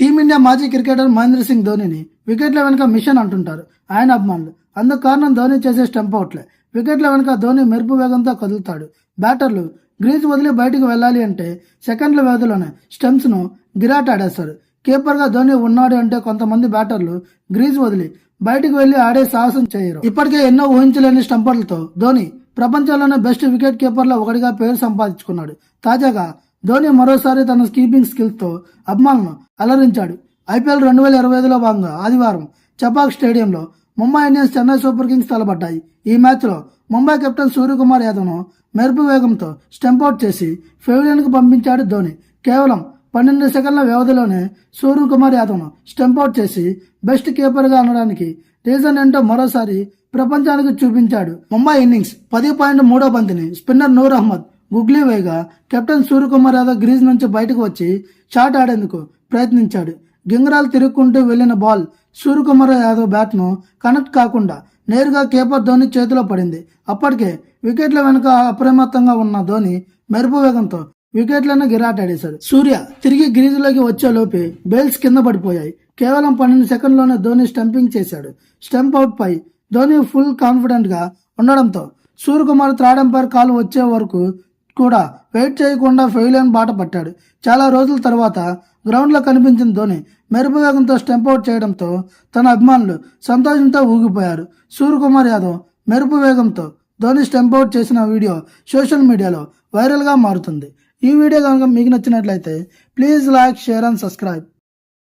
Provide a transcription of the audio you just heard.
Team India మాజీ cricketer Mahindra Singh ధోనిని వికెట్ల వెనుక మిషన్ అంటుంటారు. ఆయన అభిమానులు. అందుకు కారణం ధోని చేసే స్టంప్ అవుట్లే. వికెట్ల వెనుక ధోని మెరుపు వేగంతో కదులుతాడు. బ్యాటర్లు గ్రీజ్ వదిలి బయటకు వెళ్ళాలి అంటే సెకండ్ల వ్యవధిలోనే స్టంప్స్ను గిరాట్ ఆడేస్తారు. కీపర్గా ధోని ఉన్నాడు అంటే కొంతమంది బ్యాటర్లు గ్రీజ్ వదిలి బయటకు వెళ్ళి ఆడే సాహసం చేయరు. ఇప్పటికే ఎన్నో ఊహించలేని స్టంపర్లతో ధోని ప్రపంచంలోనే బెస్ట్ వికెట్ కీపర్లో ఒకటిగా పేరు సంపాదించుకున్నాడు. తాజాగా ధోని మరోసారి తన స్కీపింగ్ స్కిల్తో అభిమానులను అలరించాడు. ఐపీఎల్ రెండు వేల ఇరవై ఐదులో భాగంగా ఆదివారం చపాక్ స్టేడియంలో Mumbai Indians Chennai Super Kings తలపడ్డాయి. ఈ మ్యాచ్లో ముంబై కెప్టెన్ సూర్యకుమార్ యాదవ్ను మెరుపు వేగంతో స్టెంపౌట్ చేసి ఫెవిలియన్కు పంపించాడు ధోని. కేవలం పన్నెండు సెకండ్ల వ్యవధిలోనే సూర్యకుమార్ యాదవ్ను స్టెంపౌట్ చేసి బెస్ట్ కీపర్గా అనడానికి రీజన్ ఏంటో మరోసారి ప్రపంచానికి చూపించాడు. ముంబై ఇన్నింగ్స్ పది పాయింట్ మూడో బంతిని స్పిన్నర్ నూర్ అహ్మద్ గుగ్లీ వేగా కెప్టెన్ సూర్యకుమార్ యాదవ్ గ్రీజ్ నుంచి బయటకు వచ్చి షాట్ ఆడేందుకు ప్రయత్నించాడు. గింగరాలు తిరుక్కుంటూ వెళ్ళిన బాల్ సూర్యకుమార్ యాదవ్ బ్యాట్ను కనెక్ట్ కాకుండా నేరుగా కేపర్ ధోని చేతిలో పడింది. అప్పటికే వికెట్ల వెనుక అప్రమత్తంగా ఉన్న ధోని మెరుపు వేగంతో వికెట్లను గిరాటాడేశాడు. సూర్య తిరిగి గ్రీజులోకి వచ్చేలోపే బెల్స్ బెయిల్స్ కింద పడిపోయాయి. కేవలం పన్నెండు సెకండ్లోనే ధోని స్టంపింగ్ చేశాడు. స్టంప్ అవుట్ పై ధోని ఫుల్ కాన్ఫిడెంట్గా ఉండడంతో సూర్యకుమార్ థర్డ్ కాలు వచ్చే వరకు కూడా వెయిట్ చేయకుండా ఫెయిల్ అని బాట పట్టాడు. చాలా రోజుల తర్వాత గ్రౌండ్లో కనిపించిన ధోని మెరుపు వేగంతో స్టెంప్ చేయడంతో తన అభిమానులు సంతోషంతో ఊగిపోయారు. సూర్యకుమార్ యాదవ్ మెరుపు వేగంతో ధోని స్టెంప్ అవుట్ చేసిన వీడియో సోషల్ మీడియాలో వైరల్గా మారుతుంది. ఈ వీడియో కనుక మీకు నచ్చినట్లయితే please like share and subscribe